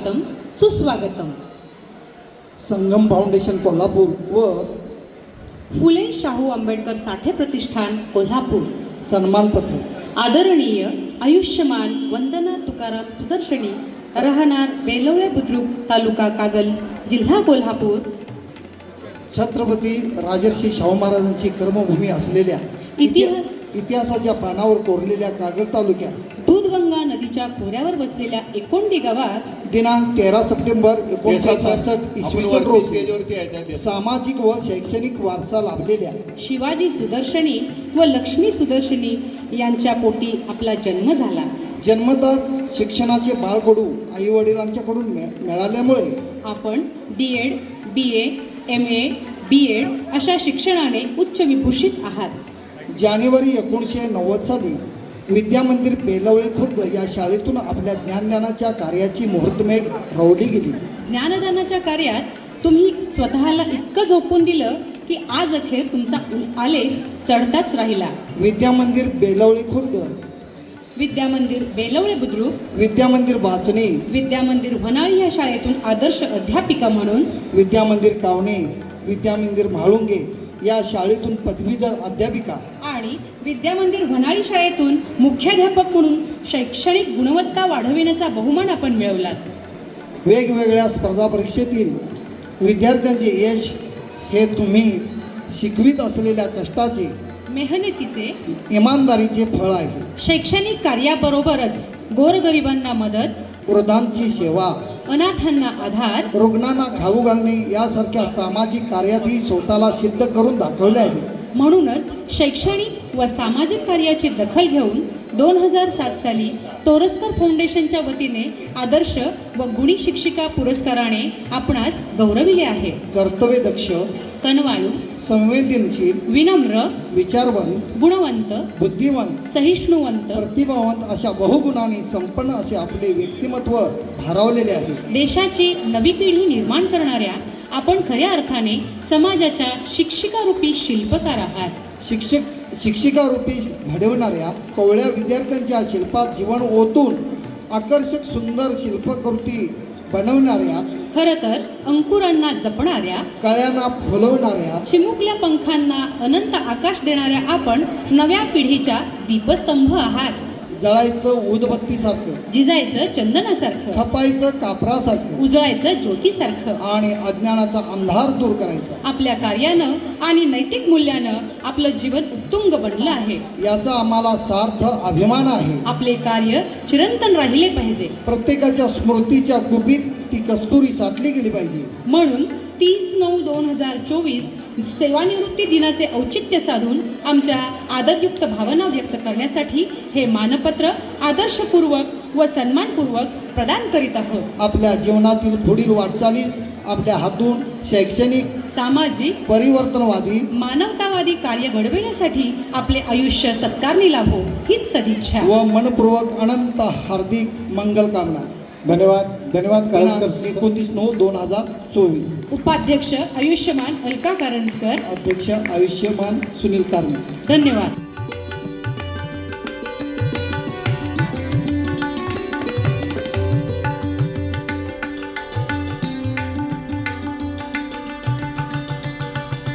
स्वागतम सुस्वागतम. संगम फाउंडेशन कोल्हापूर व फुले शाहू आंबेडकर साठे प्रतिष्ठान कोल्हापूर. सन्मानपत्र. आदरणीय आयुष्यमान वंदना तुकाराम सुदर्शनी राहणार बेलवळे बुद्रुक तालुका कागल जिल्हा कोल्हापूर. छत्रपती राजर्षी शाहू महाराजांची कर्मभूमी असलेल्या इतिहास- इतिहासाच्या पानावर कोरलेल्या कागल तालुक्यात दूधगंगा नदीच्या खोऱ्यावर बसलेल्या एकोंडी गावात दिनांक तेरा सप्टेंबर एकोणीसशे सहासष्ट इसवी सन रोजी सामाजिक व शैक्षणिक वारसा लाभलेल्या शिवाजी सुदर्शनी व लक्ष्मी सुदर्शनी यांच्या पोटी आपला जन्म झाला. जन्मतःच शिक्षणाचे बाळकडू आई वडिलांच्याकडून मिळाल्यामुळे आपण D Ed B A M A B Ed अशा शिक्षणाने उच्च विभूषित आहात. जानेवारी एकोणीसशे नव्वद साली विद्यामंदिर बेलवळे खुर्द या शाळेतून आपल्या ज्ञानदानाच्या कार्याची मुहूर्तमेढ रोवली गेली. ज्ञानदानाच्या कार्यात तुम्ही स्वतःला इतकं झोपून दिलं की आज अखेर तुमचा आलेख चढताच राहिला. विद्यामंदिर बेलवळे खुर्द. विद्यामंदिर बेलवळे बुद्रुक. विद्यामंदिर वाचणे विद्यामंदिर वनाळी या शाळेतून आदर्श अध्यापिका म्हणून. विद्यामंदिर कावणे. विद्यामंदिर म्हाळुंगे या शाळेतून पदवीधर अध्यापिका. आणि विद्यामंदिर वनाळी शाळेतून मुख्याध्यापक म्हणून शैक्षणिक गुणवत्ता वाढविण्याचा बहुमान आपण मिळवलात. वेगवेगळ्या स्पर्धा परीक्षेतील विद्यार्थ्यांचे यश हे तुम्ही शिकवित असलेल्या कष्टाचे मेहनतीचे इमानदारीचे फळ आहे. शैक्षणिक कार्याबरोबरच गोरगरिबांना मदत वृद्धांची सेवा अनाथांना आधार रुग्णांना खाऊ घालणे यासारख्या सामाजिक कार्यातही स्वतःला सिद्ध करून दाखवले आहे. म्हणूनच शैक्षणिक व सामाजिक कार्याची दखल घेऊन दोन हजार सात साली तोरसकर फाउंडेशनच्या वतीने आदर्श व गुणी शिक्षिका पुरस्काराने आपणास गौरविले आहे. कर्तव्यदक्ष कनवाळू संवेदनशील विनम्र विचारवंत गुणवंत बुद्धिवंत सहिष्णुवंत प्रतिभावंत अशा बहुगुणांनी संपन्न असे आपले व्यक्तिमत्व भारावलेले आहे. देशाची नवी पिढी निर्माण करणाऱ्या आपण खऱ्या अर्थाने समाजाच्या शिक्षिकारूपी शिल्पकार आहात. शिक्षक शिक्षिका रूपी घडवणाऱ्या कोवळ्या विद्यार्थ्यांच्या शिल्पात जीवन ओतून आकर्षक सुंदर शिल्पकृती बनवणाऱ्या खरं तर अंकुरांना जपणाऱ्या कळ्यांना फुलवणाऱ्या चिमुकल्या पंखांना अनंत आकाश देणाऱ्या आपण नव्या पिढीच्या दीपस्तंभ आहात. जळायचं उदबत्तीसारखं. जिजायचं चंदनासारखं. खपायचं कापरासारखं. उजळायचं ज्योतीसारखं. आणि अज्ञानाचा अंधार दूर करायचा. आपल्या कार्यानं आणि नैतिक मूल्यानं आपलं जीवन उत्तुंग बनलं आहे. याचा आम्हाला सार्थ अभिमान आहे. आपले कार्य चिरंतन राहिले पाहिजे. प्रत्येकाच्या स्मृतीच्या कुपीत ती कस्तुरी साठली गेली पाहिजे. म्हणून तीस नऊ दोन हजार चोवीस सेवानिवृत्ती दिनाचे औचित्य साधून आमच्या आदरयुक्त भावना व्यक्त करण्यासाठी हे मानपत्र आदर्शपूर्वक व सन्मानपूर्वक प्रदान करीत आहोत. आपल्या जीवनातील पुढील वाटचालीस आपल्या हातून शैक्षणिक सामाजिक परिवर्तनवादी मानवतावादी कार्य घडविण्यासाठी आपले आयुष्य सत्कारणी लाभो हीच सदिच्छा. व मनपूर्वक अनंत हार्दिक मंगल कामना. धन्यवाद धन्यवाद कारंजकर एकोणतीस नऊ दोन हजार चोवीस. उपाध्यक्ष आयुष्यमान अलका कारंजकर. अध्यक्ष आयुष्यमान सुनील कारणे धन्यवाद.